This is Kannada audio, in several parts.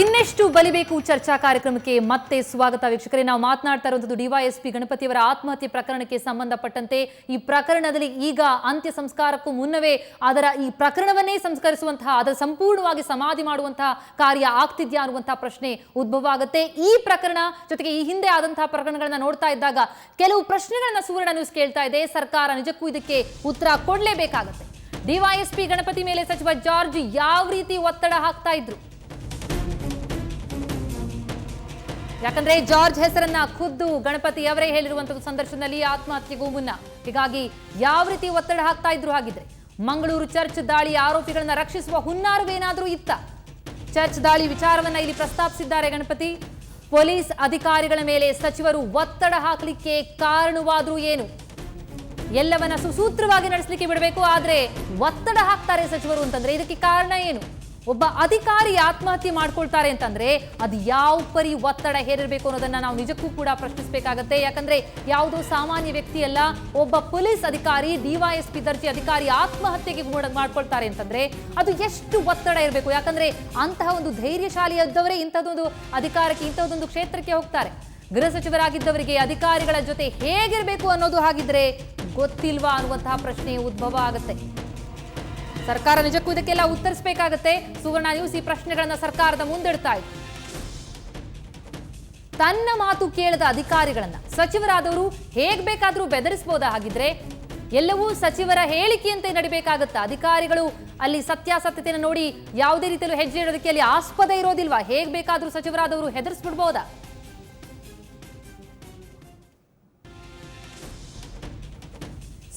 ಇನ್ನೆಷ್ಟು ಬಲಿಬೇಕು ಚರ್ಚಾ ಕಾರ್ಯಕ್ರಮಕ್ಕೆ? ಮತ್ತೆ ಸ್ವಾಗತ ವೀಕ್ಷಕರೇ, ನಾವು ಮಾತನಾಡ್ತಾ ಇರುವಂತದ್ದು ಡಿವೈಎಸ್ಪಿ ಗಣಪತಿಯವರ ಆತ್ಮಹತ್ಯೆ ಪ್ರಕರಣಕ್ಕೆ ಸಂಬಂಧಪಟ್ಟಂತೆ. ಈ ಪ್ರಕರಣದಲ್ಲಿ ಈಗ ಅಂತ್ಯ ಸಂಸ್ಕಾರಕ್ಕೂ ಮುನ್ನವೇ ಅದರ ಈ ಪ್ರಕರಣವನ್ನೇ ಸಂಸ್ಕರಿಸುವಂತಹ, ಅದರ ಸಂಪೂರ್ಣವಾಗಿ ಸಮಾಧಿ ಮಾಡುವಂತಹ ಕಾರ್ಯ ಆಗ್ತಿದ್ಯಾ ಅನ್ನುವಂತಹ ಪ್ರಶ್ನೆ ಉದ್ಭವ ಆಗುತ್ತೆ. ಈ ಪ್ರಕರಣ ಜೊತೆಗೆ ಈ ಹಿಂದೆ ಆದಂತಹ ಪ್ರಕರಣಗಳನ್ನ ನೋಡ್ತಾ ಇದ್ದಾಗ ಕೆಲವು ಪ್ರಶ್ನೆಗಳನ್ನ ಸುವರ್ಣ ನ್ಯೂಸ್ ಕೇಳ್ತಾ ಇದೆ. ಸರ್ಕಾರ ನಿಜಕ್ಕೂ ಇದಕ್ಕೆ ಉತ್ತರ ಕೊಡಲೇಬೇಕಾಗುತ್ತೆ. ಡಿವೈಎಸ್ಪಿ ಗಣಪತಿ ಮೇಲೆ ಸಚಿವ ಜಾರ್ಜ್ ಯಾವ ರೀತಿ ಒತ್ತಡ ಹಾಕ್ತಾ ಇದ್ರು? ಯಾಕಂದ್ರೆ ಜಾರ್ಜ್ ಹೆಸರನ್ನ ಖುದ್ದು ಗಣಪತಿ ಅವರೇ ಹೇಳಿರುವಂತಹ ಸಂದರ್ಶನದಲ್ಲಿ ಆತ್ಮಹತ್ಯೆಗೂ ಮುನ್ನ. ಹೀಗಾಗಿ ಯಾವ ರೀತಿ ಒತ್ತಡ ಹಾಕ್ತಾ ಇದ್ರು ಹಾಗಿದ್ರೆ ಮಂಗಳೂರು ಚರ್ಚ್ ದಾಳಿ ಆರೋಪಿಗಳನ್ನ ರಕ್ಷಿಸುವ ಹುನ್ನಾರವೇನಾದ್ರೂ ಇತ್ತ? ಚರ್ಚ್ ದಾಳಿ ವಿಚಾರವನ್ನ ಇಲ್ಲಿ ಪ್ರಸ್ತಾಪಿಸಿದ್ದಾರೆ ಗಣಪತಿ. ಪೊಲೀಸ್ ಅಧಿಕಾರಿಗಳ ಮೇಲೆ ಸಚಿವರು ಒತ್ತಡ ಹಾಕಲಿಕ್ಕೆ ಕಾರಣವಾದ್ರೂ ಏನು? ಎಲ್ಲವನ್ನ ಸುಸೂತ್ರವಾಗಿ ನಡೆಸಲಿಕ್ಕೆ ಬಿಡಬೇಕು, ಆದ್ರೆ ಒತ್ತಡ ಹಾಕ್ತಾರೆ ಸಚಿವರು ಅಂತಂದ್ರೆ ಇದಕ್ಕೆ ಕಾರಣ ಏನು? ಒಬ್ಬ ಅಧಿಕಾರಿ ಆತ್ಮಹತ್ಯೆ ಮಾಡ್ಕೊಳ್ತಾರೆ ಅಂತಂದ್ರೆ ಅದು ಯಾವ ಪರಿ ಒತ್ತಡ ಹೇರಿರಬೇಕು ಅನ್ನೋದನ್ನ ನಾವು ನಿಜಕ್ಕೂ ಕೂಡ ಪ್ರಶ್ನಿಸಬೇಕಾಗತ್ತೆ. ಯಾಕಂದ್ರೆ ಯಾವುದೋ ಸಾಮಾನ್ಯ ವ್ಯಕ್ತಿ ಅಲ್ಲ, ಒಬ್ಬ ಪೊಲೀಸ್ ಅಧಿಕಾರಿ ಡಿವೈಎಸ್ಪಿ ದರ್ಜೆ ಅಧಿಕಾರಿ ಆತ್ಮಹತ್ಯೆಗೆ ಮೂಡ- ಮಾಡ್ಕೊಳ್ತಾರೆ ಅಂತಂದ್ರೆ ಅದು ಎಷ್ಟು ಒತ್ತಡ ಇರಬೇಕು. ಯಾಕಂದ್ರೆ ಅಂತಹ ಒಂದು ಧೈರ್ಯಶಾಲಿ ಇದ್ದವರೇ ಇಂಥದ್ದೊಂದು ಅಧಿಕಾರಕ್ಕೆ, ಇಂಥದ್ದೊಂದು ಕ್ಷೇತ್ರಕ್ಕೆ ಹೋಗ್ತಾರೆ. ಗೃಹ ಸಚಿವರಾಗಿದ್ದವರಿಗೆ ಅಧಿಕಾರಿಗಳ ಜೊತೆ ಹೇಗಿರಬೇಕು ಅನ್ನೋದು ಹಾಗಿದ್ರೆ ಗೊತ್ತಿಲ್ವಾ ಅನ್ನುವಂತಹ ಪ್ರಶ್ನೆ ಉದ್ಭವ ಆಗುತ್ತೆ. ಸರ್ಕಾರ ನಿಜಕ್ಕೂ ಇದಕ್ಕೆಲ್ಲ ಉತ್ತರಿಸಬೇಕಾಗತ್ತೆ. ಸುವರ್ಣ ನ್ಯೂಸ್ ಈ ಪ್ರಶ್ನೆಗಳನ್ನ ಸರ್ಕಾರದ ಮುಂದಿಡ್ತಾ ಇದೆ ತನ್ನ ಮಾತು ಕೇಳದ ಅಧಿಕಾರಿಗಳನ್ನ ಸಚಿವರಾದವರು ಹೇಗ್ ಬೇಕಾದ್ರೂ ಬೆದರಿಸಬಹುದಾ ಹಾಗಿದ್ರೆ, ಎಲ್ಲವೂ ಸಚಿವರ ಹೇಳಿಕೆಯಂತೆ ನಡಿಬೇಕಾಗತ್ತಾ ಅಧಿಕಾರಿಗಳು? ಅಲ್ಲಿ ಸತ್ಯಾಸತ್ಯತೆಯನ್ನು ನೋಡಿ ಯಾವುದೇ ರೀತಿಯಲ್ಲೂ ಹೆಜ್ಜೆ ಇಡೋದಕ್ಕೆ ಅಲ್ಲಿ ಆಸ್ಪದ ಇರೋದಿಲ್ವಾ? ಹೇಗ್ ಬೇಕಾದ್ರೂ ಸಚಿವರಾದವರು ಹೆದರ್ಸ್ಬಿಡ್ಬೋದಾ?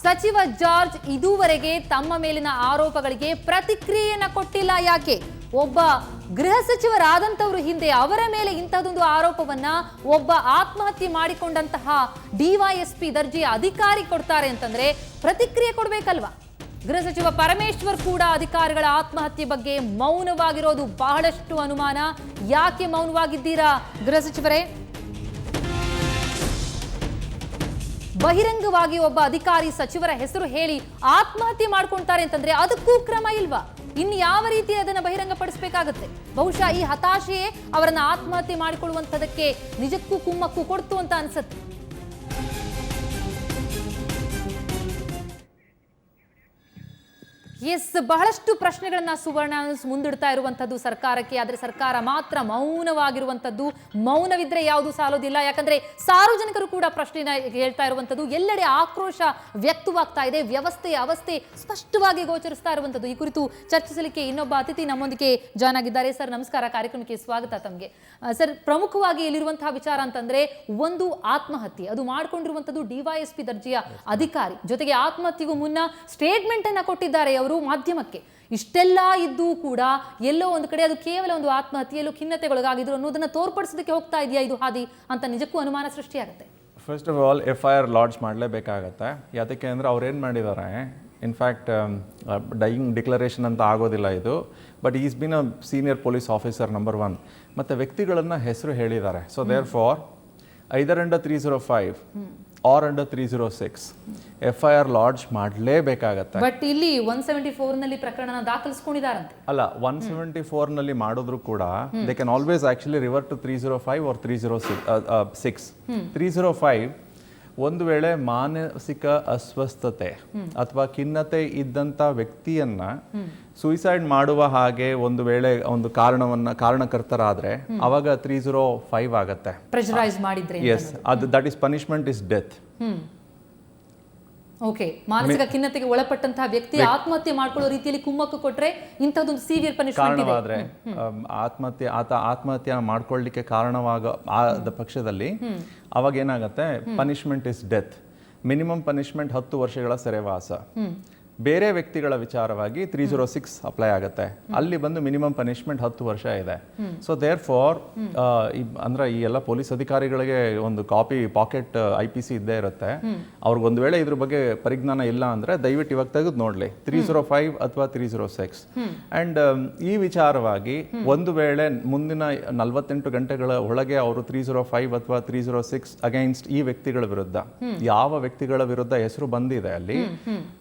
ಸಚಿವ ಜಾರ್ಜ್ ಇದುವರೆಗೆ ತಮ್ಮ ಮೇಲಿನ ಆರೋಪಗಳಿಗೆ ಪ್ರತಿಕ್ರಿಯೆಯನ್ನ ಕೊಟ್ಟಿಲ್ಲ ಯಾಕೆ? ಒಬ್ಬ ಗೃಹ ಸಚಿವರಾದಂಥವರು ಹಿಂದೆ ಅವರ ಮೇಲೆ ಇಂಥದೊಂದು ಆರೋಪವನ್ನ ಒಬ್ಬ ಆತ್ಮಹತ್ಯೆ ಮಾಡಿಕೊಂಡಂತಹ ಡಿವೈಎಸ್ಪಿ ದರ್ಜೆಯ ಅಧಿಕಾರಿ ಕೊಡ್ತಾರೆ ಅಂತಂದ್ರೆ ಪ್ರತಿಕ್ರಿಯೆ ಕೊಡಬೇಕಲ್ವಾ? ಗೃಹ ಸಚಿವ ಪರಮೇಶ್ವರ್ ಕೂಡ ಅಧಿಕಾರಿಗಳ ಆತ್ಮಹತ್ಯೆ ಬಗ್ಗೆ ಮೌನವಾಗಿರೋದು ಬಹಳಷ್ಟು ಅನುಮಾನ. ಯಾಕೆ ಮೌನವಾಗಿದ್ದೀರಾ ಗೃಹ ಸಚಿವರೇ? ಬಹಿರಂಗವಾಗಿ ಒಬ್ಬ ಅಧಿಕಾರಿ ಸಚಿವರ ಹೆಸರು ಹೇಳಿ ಆತ್ಮಹತ್ಯೆ ಮಾಡ್ಕೊಂತಾರೆ ಅಂತಂದ್ರೆ ಅದಕ್ಕೂ ಕ್ರಮ ಇಲ್ವಾ? ಇನ್ನು ಯಾವ ರೀತಿ ಅದನ್ನ ಬಹಿರಂಗಪಡಿಸಬೇಕಾಗುತ್ತೆ? ಬಹುಶಃ ಈ ಹತಾಶೆಯೇ ಅವರನ್ನ ಆತ್ಮಹತ್ಯೆ ಮಾಡಿಕೊಳ್ಳುವಂಥದಕ್ಕೆ ನಿಜಕ್ಕೂ ಕುಮ್ಮಕ್ಕು ಕೊಡ್ತು ಅಂತ ಅನ್ಸುತ್ತೆ. ಎಸ್, ಬಹಳಷ್ಟು ಪ್ರಶ್ನೆಗಳನ್ನ ಸುವರ್ಣ ಮುಂದಿಡ್ತಾ ಇರುವಂತದ್ದು ಸರ್ಕಾರಕ್ಕೆ, ಆದ್ರೆ ಸರ್ಕಾರ ಮಾತ್ರ ಮೌನವಾಗಿರುವಂತದ್ದು ಮೌನವಿದ್ರೆ ಯಾವುದು ಸಾಲೋದಿಲ್ಲ. ಯಾಕಂದ್ರೆ ಸಾರ್ವಜನಿಕರು ಕೂಡ ಪ್ರಶ್ನೆನ ಹೇಳ್ತಾ ಇರುವಂತದ್ದು ಎಲ್ಲೆಡೆ ಆಕ್ರೋಶ ವ್ಯಕ್ತವಾಗ್ತಾ ಇದೆ. ವ್ಯವಸ್ಥೆಯ ಅವಸ್ಥೆ ಸ್ಪಷ್ಟವಾಗಿ ಗೋಚರಿಸ್ತಾ ಇರುವಂತದ್ದು ಈ ಕುರಿತು ಚರ್ಚಿಸಲಿಕ್ಕೆ ಇನ್ನೊಬ್ಬ ಅತಿಥಿ ನಮ್ಮೊಂದಿಗೆ ಜಾಯ್ನ್ ಆಗಿದ್ದಾರೆ. ಸರ್, ನಮಸ್ಕಾರ. ಕಾರ್ಯಕ್ರಮಕ್ಕೆ ಸ್ವಾಗತ ತಮಗೆ. ಸರ್, ಪ್ರಮುಖವಾಗಿ ಇಲ್ಲಿರುವಂತಹ ವಿಚಾರ ಅಂತಂದ್ರೆ ಒಂದು ಆತ್ಮಹತ್ಯೆ. ಅದು ಮಾಡ್ಕೊಂಡಿರುವಂತದ್ದು ಡಿವೈಎಸ್ಪಿ ದರ್ಜೆಯ ಅಧಿಕಾರಿ. ಜೊತೆಗೆ ಆತ್ಮಹತ್ಯೆಗೂ ಮುನ್ನ ಸ್ಟೇಟ್ಮೆಂಟ್ ಅನ್ನ ಕೊಟ್ಟಿದ್ದಾರೆ ಮಾಧ್ಯಮಕ್ಕೆ. ಇಷ್ಟೆಲ್ಲ ಇದ್ದೂ ಕೂಡ ಎಲ್ಲೋ ಒಂದು ಕಡೆ ಅದು ಕೇವಲ ಒಂದು ಆತ್ಮಹತ್ಯೆಯಲ್ಲೂ ಖಿನ್ನತೆಗೊಳಗಾಗಿದ್ರು ಅನ್ನೋದನ್ನ ತೋರ್ಪಡಿಸೋದಕ್ಕೆ ಹೋಗ್ತಾ ಇದೆಯಾ ಇದು ಹಾದಿ ಅಂತ ನಿಜಕ್ಕೂ ಅನುಮಾನ ಸೃಷ್ಟಿಯಾಗುತ್ತೆ. First of all F I R lodge ಮಾಡಲೇಬೇಕಾಗತ್ತೆ. ಯಾತಕ್ಕೆ ಅಂದರೆ ಅವ್ರು ಏನು ಮಾಡಿದ್ದಾರೆ ಇನ್ಫ್ಯಾಕ್ಟ್ ಡೈಯಿಂಗ್ ಡಿಕ್ಲರೇಷನ್ ಅಂತ ಆಗೋದಿಲ್ಲ ಇದು but is been a senior police officer number one ಮತ್ತು ವ್ಯಕ್ತಿಗಳನ್ನು ಹೆಸರು ಹೇಳಿದ್ದಾರೆ so therefore either under three zero five or under three zero six F I R lodge ಮಾಡಲೇಬೇಕಾಗತ್ತೆ. But ಇಲ್ಲಿ ಒನ್ ಸೆವೆಂಟಿ ಫೋರ್ನಲ್ಲಿ ಪ್ರಕರಣ ದಾಖಲಿಸ್ಕೊಂಡಿದ್ದಾರಂತೆ. ಅಲ್ಲ ಒನ್ ಸೆವೆಂಟಿ ಫೋರ್ನಲ್ಲಿ ಮಾಡಿದ್ರು ಕೂಡ they can always actually river to three zero five or three zero six three zero five ಒಂದು ವೇಳೆ ಮಾನಸಿಕ ಅಸ್ವಸ್ಥತೆ ಅಥವಾ ಖಿನ್ನತೆ ಇದ್ದಂಥ ವ್ಯಕ್ತಿಯನ್ನ ಸುಯಿಸೈಡ್ ಮಾಡುವ ಹಾಗೆ ಒಂದು ವೇಳೆ ಒಂದು ಕಾರಣವನ್ನ ಕಾರಣಕರ್ತರಾದ್ರೆ ಅವಾಗ ತ್ರೀ ಜೀರೋ ಫೈವ್ ಆಗತ್ತೆ. ಎಸ್ ಅದು that is punishment is death okay ಮಾನಸಿಕ ಖಿನ್ನತೆಗೆ ಒಳಪಟ್ಟಂತಹ ವ್ಯಕ್ತಿ ಆತ್ಮಹತ್ಯೆ ಮಾಡ್ಕೊಳ್ಳೋ ರೀತಿಯಲ್ಲಿ ಕುಮ್ಮಕ್ಕು ಕೊಟ್ರೆ ಇಂಥದ್ದೊಂದು ಸಿವಿಯರ್ ಪನಿಷ್ಮೆಂಟ್ ಕಾರಣವಾದ್ರೆ ಆತ್ಮಹತ್ಯೆ ಆತ ಆತ್ಮಹತ್ಯೆ ಮಾಡ್ಕೊಳ್ಳಿಕ್ಕೆ ಕಾರಣವಾಗ ಆದ ಪಕ್ಷದಲ್ಲಿ ಅವಾಗ ಏನಾಗುತ್ತೆ? Punishment is death minimum punishment ಹತ್ತು ವರ್ಷಗಳ ಸೆರೆವಾಸ. ಬೇರೆ ವ್ಯಕ್ತಿಗಳ ವಿಚಾರವಾಗಿ ತ್ರೀ ಜೀರೋ ಸಿಕ್ಸ್ ಅಪ್ಲೈ ಆಗುತ್ತೆ. ಅಲ್ಲಿ ಬಂದು ಮಿನಿಮಮ್ ಪನಿಷ್ಮೆಂಟ್ ಹತ್ತು ವರ್ಷ ಇದೆ. ಸೊ ದೇರ್ ಫಾರ್ ಅಂದ್ರೆ ಈ ಎಲ್ಲ ಪೊಲೀಸ್ ಅಧಿಕಾರಿಗಳಿಗೆ ಒಂದು copy pocket I P C ಇದ್ದೇ ಇರುತ್ತೆ. ಅವ್ರಿಗೊಂದು ವೇಳೆ ಇದ್ರ ಬಗ್ಗೆ ಪರಿಜ್ಞಾನ ಇಲ್ಲ ಅಂದ್ರೆ ದಯವಿಟ್ಟು ಇವಾಗ ತೆಗೆದು ನೋಡ್ಲಿ. ತ್ರೀ ಜೀರೋ ಫೈವ್ ಅಥವಾ ತ್ರೀ ಜೀರೋ ಸಿಕ್ಸ್. ಅಂಡ್ ಈ ವಿಚಾರವಾಗಿ ಒಂದು ವೇಳೆ ಮುಂದಿನ ನಲವತ್ತೆಂಟು ಗಂಟೆಗಳ ಒಳಗೆ ಅವರು ತ್ರೀ ಜೀರೋ ಫೈವ್ ಅಥವಾ ತ್ರೀ ಜೀರೋ ಸಿಕ್ಸ್ ಅಗೈನ್ಸ್ಟ್ ಈ ವ್ಯಕ್ತಿಗಳ ವಿರುದ್ಧ, ಯಾವ ವ್ಯಕ್ತಿಗಳ ವಿರುದ್ಧ ಹೆಸರು ಬಂದಿದೆ ಅಲ್ಲಿ,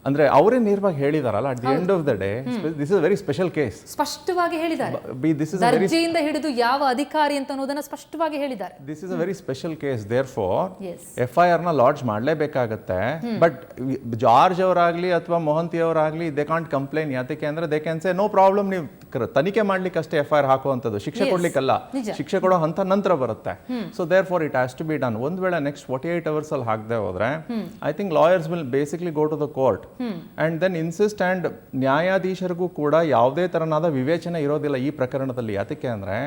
ಅಂದ್ರೆ ಅವರೇ ನೇರವಾಗಿ ಹೇಳಿದಾರಲ್ಲ at the end of the day this is very special case ಸ್ಪಷ್ಟವಾಗಿ ಹೇಳಿದ್ದಾರೆ. ಬಿ ದಿಸ್ ಇಸ್ ದರ್ಜೆಯಿಂದ ಹಿಡಿದು ಯಾವ ಅಧಿಕಾರಿ ಅಂತ ಅನ್ನೋದನ್ನ ಸ್ಪಷ್ಟವಾಗಿ ಹೇಳಿದ್ದಾರೆ. This is a very special case therefore F I ಆರ್ನ ಲಾಡ್ಜ್ ಮಾಡಲೇಬೇಕಾಗತ್ತೆ. ಬಟ್ ಜಾರ್ಜ್ ಅವರಾಗ್ಲಿ ಅಥವಾ ಮೊಹಂತಿ ಅವರಾಗ್ಲಿ ದೇ ಕಾಂಟ್ ಕಂಪ್ಲೇನ್ ಯಾತಕ್ಕೆ ಅಂದ್ರೆ they can say no problem ನೀವು ತನಿಖೆ ಮಾಡ್ಲಿಕ್ಕೆ ಅಷ್ಟೇ ಎಫ್ ಐ ಆರ್ ಹಾಕುವಂಥದ್ದು. ಶಿಕ್ಷೆ ಕೊಡ್ಲಿಕ್ಕಲ್ಲ. ಶಿಕ್ಷೆ ಕೊಡೋ ಹಂತ ನಂತರ ಬರುತ್ತೆ. So therefore it has to be done ಒಂದ್ ವೇಳೆ ನೆಕ್ಸ್ಟ್ ಫೋರ್ಟಿ ಏಟ್ ಅವರ್ಸ್ ಅಲ್ಲಿ ಹಾಕದೆ ಹೋದ್ರೆ I think lawyers will basically go to the court and then insist and ನ್ಯಾಯಾಧೀಶರಿಗೂ ಕೂಡ ಯಾವುದೇ ತರನಾದ ವಿವೇಚನೆ ಇರೋದಿಲ್ಲ ಈ ಪ್ರಕರಣದಲ್ಲಿ. ಯಾತಕ್ಕೆ ಅಂದ್ರೆ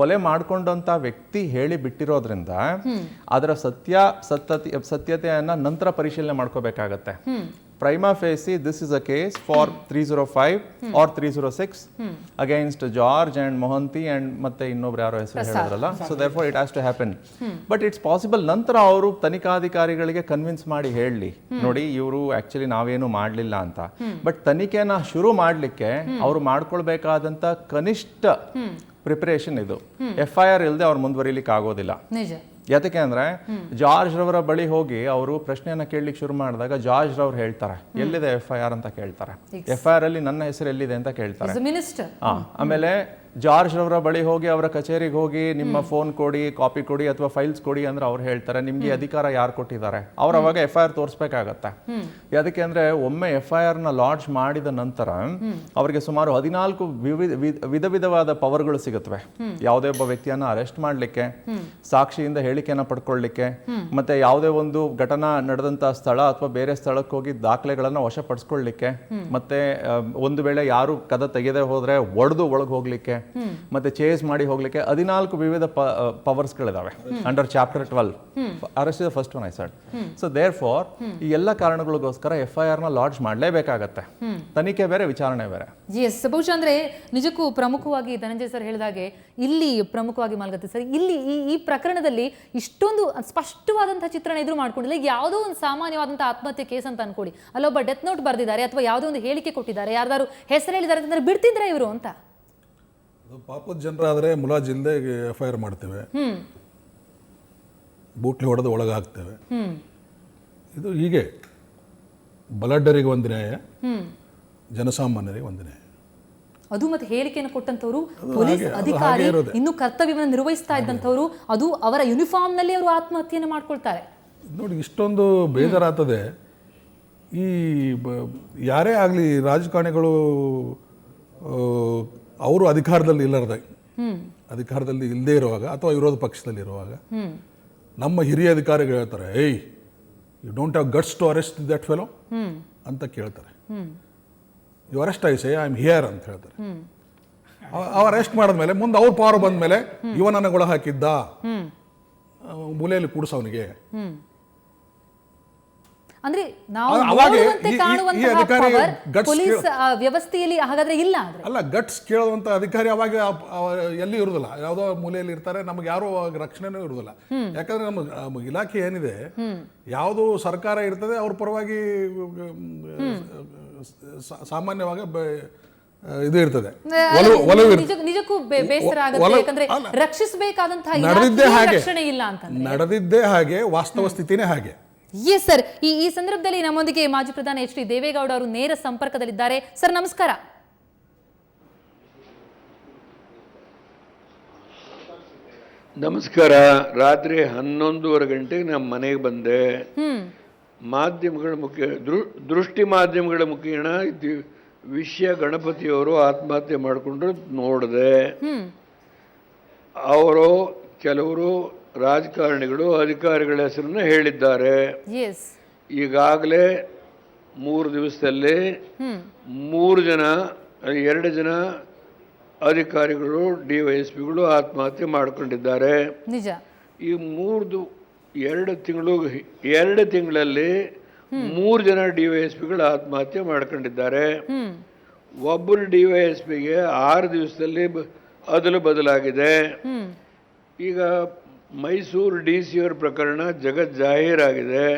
ಕೊಲೆ ಮಾಡ್ಕೊಂಡಂತ ವ್ಯಕ್ತಿ ಹೇಳಿ ಬಿಟ್ಟಿರೋದ್ರಿಂದ ಅದರ ಸತ್ಯ ಸತ್ಯತೆಯನ್ನ ನಂತರ ಪರಿಶೀಲನೆ ಮಾಡ್ಕೋಬೇಕಾಗತ್ತೆ. Prima facie this is a case for three zero five or three zero six against George and Mohanty and ಮತ್ತೆ ಇನ್ನೊಬ್ರು ಯಾರೋ ಹೆಸರು ಹೇಳಿದ್ರಲ್ಲ. So therefore it has to happen but it's possible ನಂತರ ಅವರು ತನಿಖಾಧಿಕಾರಿಗಳಿಗೆ ಕನ್ವಿನ್ಸ್ ಮಾಡಿ ಹೇಳಲಿ ನೋಡಿ ಇವರು ಆಕ್ಚುಲಿ ನಾವೇನು ಮಾಡಲಿಲ್ಲ ಅಂತ. ಬಟ್ ತನಿಖೆನ ಶುರು ಮಾಡಲಿಕ್ಕೆ ಅವರು ಮಾಡ್ಕೊಳ್ಬೇಕಾದಂತ ಕನಿಷ್ಠ ಪ್ರಿಪರೇಷನ್ ಇದು. ಎಫ್ ಐ ಆರ್ ಇಲ್ಲದೆ ಅವ್ರು ಮುಂದುವರಿಲಿಕ್ಕೆ ಆಗೋದಿಲ್ಲ ನಿಜ. ಯಾತಕ್ಕೆ ಅಂದ್ರೆ ಜಾರ್ಜ್ ರವರ ಬಳಿ ಹೋಗಿ ಅವರು ಪ್ರಶ್ನೆಯನ್ನ ಕೇಳಲಿಕ್ಕೆ ಶುರು ಮಾಡಿದಾಗ ಜಾರ್ಜ್ ರವ್ರು ಹೇಳ್ತಾರೆ ಎಲ್ಲಿದೆ ಎಫ್ ಐ ಆರ್ ಅಂತ ಕೇಳ್ತಾರೆ. ಎಫ್ ಐ ಆರ್ ಅಲ್ಲಿ ನನ್ನ ಹೆಸರು ಎಲ್ಲಿದೆ ಅಂತ ಕೇಳ್ತಾರೆ. ಆಮೇಲೆ ಜಾರ್ಜ್ ಅವರ ಬಳಿ ಹೋಗಿ ಅವರ ಕಚೇರಿಗೆ ಹೋಗಿ ನಿಮ್ಮ ಫೋನ್ ಕೊಡಿ ಕಾಪಿ ಕೊಡಿ ಅಥವಾ ಫೈಲ್ಸ್ ಕೊಡಿ ಅಂದ್ರೆ ಅವ್ರು ಹೇಳ್ತಾರೆ. ನಿಮ್ಗೆ ಅಧಿಕಾರ ಯಾರು ಕೊಟ್ಟಿದ್ದಾರೆ? ಅವ್ರು ಅವಾಗ ಎಫ್ ಐ ಆರ್ ತೋರಿಸ್ಬೇಕಾಗತ್ತೆ. ಯಾಕೆ ಅಂದ್ರೆ ಒಮ್ಮೆ ಎಫ್ ಐ ಆರ್ನ ಲಾಂಚ್ ಮಾಡಿದ ನಂತರ ಅವರಿಗೆ ಸುಮಾರು ಹದಿನಾಲ್ಕು ವಿವಿಧ ವಿಧ- ವಿಧ ವಿಧವಾದ ಪವರ್ಗಳು ಸಿಗುತ್ತವೆ. ಯಾವುದೇ ಒಬ್ಬ ವ್ಯಕ್ತಿಯನ್ನ ಅರೆಸ್ಟ್ ಮಾಡ್ಲಿಕ್ಕೆ ಸಾಕ್ಷಿಯಿಂದ ಹೇಳಿಕೆಯನ್ನ ಪಡ್ಕೊಳ್ಳಿಕ್ಕೆ ಮತ್ತೆ ಯಾವುದೇ ಒಂದು ಘಟನಾ ನಡೆದಂತ ಸ್ಥಳ ಅಥವಾ ಬೇರೆ ಸ್ಥಳಕ್ಕೆ ಹೋಗಿ ದಾಖಲೆಗಳನ್ನ ವಶಪಡಿಸ್ಕೊಳ್ಳಿಕ್ಕೆ ಮತ್ತೆ ಒಂದು ವೇಳೆ ಯಾರು ಕದ ತೆಗೆದೇ ಹೋದ್ರೆ ಒಡೆದು ಒಳಗೆ ಹೋಗ್ಲಿಕ್ಕೆ ಮತ್ತೆ ಚೇಸ್ ಮಾಡಿ ಹೋಗ್ಲಿಕ್ಕೆ ಹದಿನಾಲ್ಕು ವಿವಿಧ ಪವರ್ಸ್ಗಳಿದಾವೆ under chapter twelve arrest first one I side so therefore ಈ ಎಲ್ಲ ಕಾರಣಗಳಿಗೋಸ್ಕರ ಎಫ್ ಐ ಆರ್ನ ಲಾಡ್ಜ್ ಮಾಡಲೇಬೇಕಾಗತ್ತೆ. ತನಿಖೆ ಬೇರೆ, ವಿಚಾರಣೆ ಬೇರೆ. ಎಸ್ ಅಂದ್ರೆ ನಿಜಕ್ಕೂ ಪ್ರಮುಖವಾಗಿ ಧನಂಜಯ ಸರ್ ಹೇಳಿದಾಗೆ ಇಲ್ಲಿ ಪ್ರಮುಖವಾಗಿ ಮಾಲ್ಗತ್ತೆ ಸರ್ ಇಲ್ಲಿ ಈ ಪ್ರಕರಣದಲ್ಲಿ ಇಷ್ಟೊಂದು ಸ್ಪಷ್ಟವಾದಂತಹ ಚಿತ್ರಣ ಎದುರು ಮಾಡ್ಕೊಂಡಿಲ್ಲ. ಯಾವುದೋ ಒಂದು ಸಾಮಾನ್ಯವಾದಂತಹ ಆತ್ಮಹತ್ಯೆ ಕೇಸ್ ಅಂತ ಅನ್ಕೊಳ್ಳಿ. ಅಲ್ಲೊಬ್ಬ ಡೆತ್ ನೋಟ್ ಬರೆದಿದ್ದಾರೆ ಅಥವಾ ಯಾವುದೋ ಒಂದು ಹೇಳಿಕೆ ಕೊಟ್ಟಿದ್ದಾರೆ. ಯಾರ್ದಾರು ಹೆಸರು ಹೇಳಿದ್ದಾರೆ ಅಂತಂದ್ರೆ ಬಿಡ್ತಿದ್ರೆ ಇವರು ಅಂತ? ಪಾಪದ ಜನರಾದರೆ ಮುಲಾಜಿಲ್ಲದೆ ಎಫ್ ಐ ಆರ್ ಮಾಡ್ತೇವೆ ಬೂಟ್ಲಿ ಹೊಡೆದು ಒಳಗೆ ಹಾಕ್ತೇವೆ ಇದು ಹೀಗೆ ಬಲಡ್ಡರಿಗೆ ಒಂದು ನ್ಯಾಯ ಜನಸಾಮಾನ್ಯರಿಗೆ ಒಂದು ನ್ಯಾಯ. ಅದು ಮತ್ತೆ ಹೇಳಿಕೆಯನ್ನು ಕೊಟ್ಟಂತವರು ಪೊಲೀಸ್ ಅಧಿಕಾರಿ ಇನ್ನು ಕರ್ತವ್ಯವನ್ನು ನಿರ್ವಹಿಸ್ತಾ ಇದ್ದಂತವರು ಅದು ಅವರ ಯೂನಿಫಾರ್ಮ್ನಲ್ಲಿ ಅವರು ಆತ್ಮಹತ್ಯೆಯನ್ನು ಮಾಡ್ಕೊಳ್ತಾರೆ. ನೋಡಿ ಇಷ್ಟೊಂದು ಬೇಜಾರಾಗ್ತದೆ. ಈ ಯಾರೇ ಆಗಲಿ ರಾಜಕಾರಣಿಗಳು ಅವರು ಅಧಿಕಾರದಲ್ಲಿ ಇಲ್ಲರದ, ಅಧಿಕಾರದಲ್ಲಿ ಇಲ್ಲದೇ ಇರುವಾಗ ಅಥವಾ ವಿರೋಧ ಪಕ್ಷದಲ್ಲಿ ಇರುವಾಗ ನಮ್ಮ ಹಿರಿಯ ಅಧಿಕಾರಿಗಳು ಹೇಳ್ತಾರೆ, hey you don't have guts to arrest that fellow ಅಂತ ಕೇಳ್ತಾರೆ. You arrest I say I am here ಅಂತ ಹೇಳ್ತಾರೆ. ಅವ ಅರೆಸ್ಟ್ ಮಾಡಿದ್ಮೇಲೆ, ಮುಂದೆ ಅವ್ರ ಪವರ್ ಬಂದ್ಮೇಲೆ ಇವನನ್ನ ಗೊಳ ಹಾಕಿದ್ದ ಮೂಲೆಯಲ್ಲಿ ಕೂಡಿಸವನಿಗೆ ಹ್ಮ್ ಅಂದ್ರೆ ನಾವು ಅವ- ಅವಾಗೆ ನೋಡುವಂತೆ ಈ- ಈ- ಈ ಕಾಣುವಂತಹ ಅಧಿಕಾರಿ power ನಾವು ಪೊಲೀಸ್ ವ್ಯವಸ್ಥೆಯಲ್ಲಿ ಹಾಗಾದ್ರೆ ಇಲ್ಲ ಅಂದ್ರೆ ಅಲ್ಲ ಗಟ್ಸ್ ಕೇಳುವಂತ ಅಧಿಕಾರಿ ಅವಾಗ ಅವ್- ಅವ ಎಲ್ಲಿ ಇರುದಿಲ್ಲ. ಯಾವ್ದೋ ಮೂಲೆಯಲ್ಲಿ ಇರ್ತಾರೆ ನಮ್ಗೆ ಯಾರು ರಕ್ಷಣೆನೂ ಇರುದಿಲ್ಲ. ಯಾಕಂದ್ರೆ ನಮ್ಮ ಇಲಾಖೆ ಏನಿದೆ ಯಾವುದು ಸರ್ಕಾರ ಇರ್ತದೆ ಅವ್ರ ಪರವಾಗಿ ಸಾಮಾನ್ಯವಾಗ ಇದು ಇರ್ತದೆ. ನಿಜಕ್ಕೂ ಬೇಸರ ಆಗುತ್ತೆ. ಯಾಕಂದ್ರೆ. ರಕ್ಷಿಸಬೇಕಾದಂತಹ ನಡೆದಿದ್ದೇ ಹಾಗೆ. ರಕ್ಷಣೆ ಇಲ್ಲ ಅಂತಂದ್ರೆ. ನಡೆದಿದ್ದೇ ಹಾಗೆ ವಾಸ್ತವ ಸ್ಥಿತಿನೇ ಹಾಗೆ. ಎಸ್ ಸರ್ ಈ ಈ ಸಂದರ್ಭದಲ್ಲಿ ನಮ್ಮೊಂದಿಗೆ ಮಾಜಿ ಪ್ರಧಾನಿ ಎಚ್ ಡಿ ದೇವೇಗೌಡ ಅವರು ನೇರ ಸಂಪರ್ಕದಲ್ಲಿದ್ದಾರೆ. ಸರ್ ನಮಸ್ಕಾರ. ನಮಸ್ಕಾರ. ರಾತ್ರಿ ಹನ್ನೊಂದುವರೆ ಗಂಟೆಗೆ ನಮ್ಮ ಮನೆಗೆ ಬಂದೆ. ಮಾಧ್ಯಮಗಳ ಮುಖ್ಯ ದೃಷ್ಟಿ ಮಾಧ್ಯಮಗಳ ಮುಖೇನ ವಿಷಯ ಗಣಪತಿಯವರು ಆತ್ಮಹತ್ಯೆ ಮಾಡಿಕೊಂಡ್ರು ನೋಡಿದೆ. ಅವರು ಕೆಲವರು ರಾಜಕಾರಣಿಗಳು ಅಧಿಕಾರಿಗಳ ಹೆಸರನ್ನು ಹೇಳಿದ್ದಾರೆ. ಈಗಾಗಲೇ ಮೂರು ದಿವಸದಲ್ಲಿ ಮೂರು ಜನ ಎರಡು ಜನ ಅಧಿಕಾರಿಗಳು ಡಿ ವೈ ಎಸ್ ಪಿಗಳು ಆತ್ಮಹತ್ಯೆ ಮಾಡಿಕೊಂಡಿದ್ದಾರೆ. ನಿಜ. ಈ ಮೂರ್ದು ಎರಡು ತಿಂಗಳು ಎರಡು ತಿಂಗಳಲ್ಲಿ ಮೂರು ಜನ ಡಿ ವೈ ಎಸ್ ಪಿಗಳು ಆತ್ಮಹತ್ಯೆ ಮಾಡ್ಕೊಂಡಿದ್ದಾರೆ. ಒಬ್ಬರು ಡಿ ವೈ ಎಸ್ ಪಿಗೆ ಆರು ದಿವಸದಲ್ಲಿ ಅದಲು ಬದಲಾಗಿದೆ. ಈಗ ಮೈಸೂರು ಡಿ ಸಿ ಅವ್ರ ಪ್ರಕರಣ ಜಗತ್ ಜಾಹೀರಾಗಿದೆ